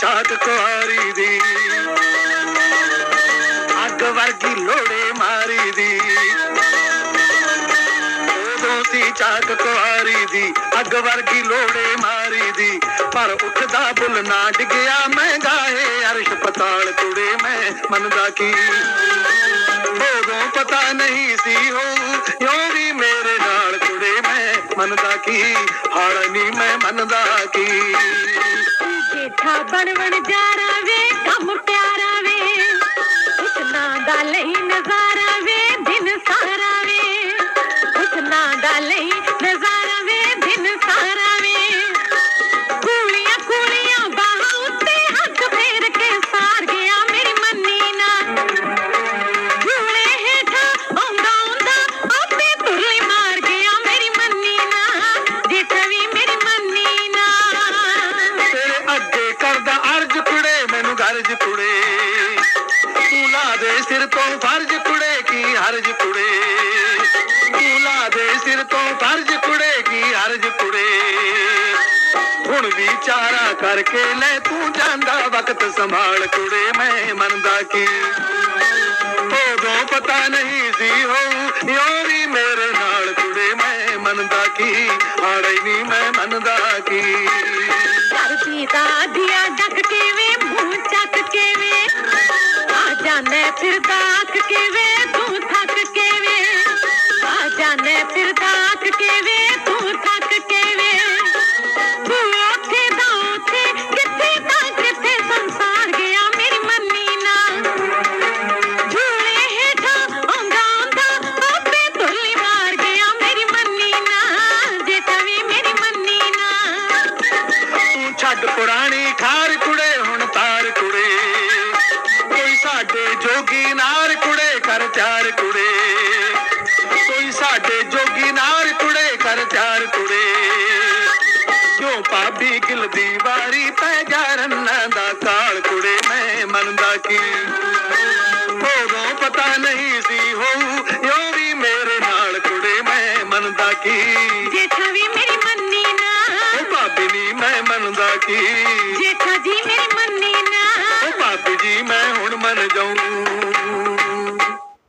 ਕੁਆਰੀ ਦੀ ਅੱਗ ਵਰਗੀ ਲੋੜੇ ਮਾਰੀ ਦੀ ਉਦੋਂ ਸੀ ਚਾਕ ਕੁਆਰੀ ਦੀ ਅੱਗ ਵਰਗੀ ਲੋੜੇ ਮਾਰੀ ਦੀ ਪਰ ਉੱਠਦਾ ਬੁੱਲ ਨਾ ਡਿੱਗਿਆ ਮੈਂ ਗਾਏ ਅਰਸ਼ ਪਤਾਲ ਕੁੜੇ ਮੈਂ ਮੰਨਦਾ ਕੀ ਉਦੋਂ ਪਤਾ ਨਹੀਂ ਸੀ ਹੋ ਯੋ ਵੀ ਮੇਰੇ ਨਾਲ ਕੁੜੇ ਮੈਂ ਮੰਨਦਾ ਕੀ ਹਾਲ ਨਹੀਂ ਮੈਂ ਮੰਨਦਾ ਕੀ ਮਿੱਠਾ ਬਣਵਣ ਜਾਰਾ ਵੇ ਕੰਮ ਪਿਆਰਾ ਵੇ ਉਸ ਨਾਂ ਦਾ ਲਈ ਦੇ ਸਿਰ ਤੋਂ ਫਰਜ਼ ਕੁੜੇ ਕੀ ਹਰਜ ਕੁੜੇ ਤੂੰ ਲਾ ਦੇ ਸਿਰ ਤੋਂ ਫਰਜ਼ ਕੁੜੇ ਕੀ ਹਰਜ ਕੁੜੇ ਹੁਣ ਵਿਚਾਰਾ ਕਰਕੇ ਲੈ ਤੂੰ ਜਾਂਦਾ ਵਕਤ ਸੰਭਾਲ ਕੁੜੇ ਮੈਂ ਮੰਨਦਾ ਕੀ ਉਦੋਂ ਪਤਾ ਨਹੀਂ ਸੀ ਹੋਊ ਯੋ ਵੀ ਮੇਰੇ ਨਾਲ ਕੁੜੇ ਮੈਂ ਮੰਨਦਾ ਕੀ ਹਾੜੇ ਨਹੀਂ ਮੈਂ ਮੰਨਦਾ ਕੀ ਧਰਤੀ ਦਾ ਦਿਆ जाने फिर दाख के वे तू थक के वे आ जाने फिर दाख के वे तू थक के वे तू ओथे दा ओथे किथे दा किथे संसार गया मेरी मन्नी ना। झूले हेठा आंदा आंदा आपे तुली मार गया मेरी मन्नी ना। जे कवी मेरी मन्नी ना। तू छड़ पुरानी खा ਜੋਗੀ ਨਾਰ ਕੁੜੇ ਕਰ ਚਾਰ ਕੁੜੇ। ਕੋਈ ਸਾਡੇ ਜੋਗੀ ਨਾਰ ਕੁੜੇ ਕਰ ਚਾਰ ਕੁੜੇ। ਕਿਉਂ ਭਾਬੀ ਗਿਲ ਦੀ ਵਾਰੀ ਪੈ ਜਾ ਰੰਨਾਂ ਦਾ ਕਾਲ ਕੁੜੇ ਮੈਂ ਮੰਨਦਾ ਕੀ? ਉਦੋਂ ਪਤਾ ਨਹੀਂ ਸੀ ਹੋਊ ਯੋ ਵੀ ਮੇਰੇ ਨਾਲ ਕੁੜੇ ਮੈਂ ਮੰਨਦਾ ਕੀ? ਜੇਠਾ ਵੀ ਮੇਰੀ ਮੰਨੀ ਨਾ। ਉਹ ਭਾਬੀ ਨੀ ਮੈਂ ਮੰਨਦਾ ਕੀ? ਜੇਠਾ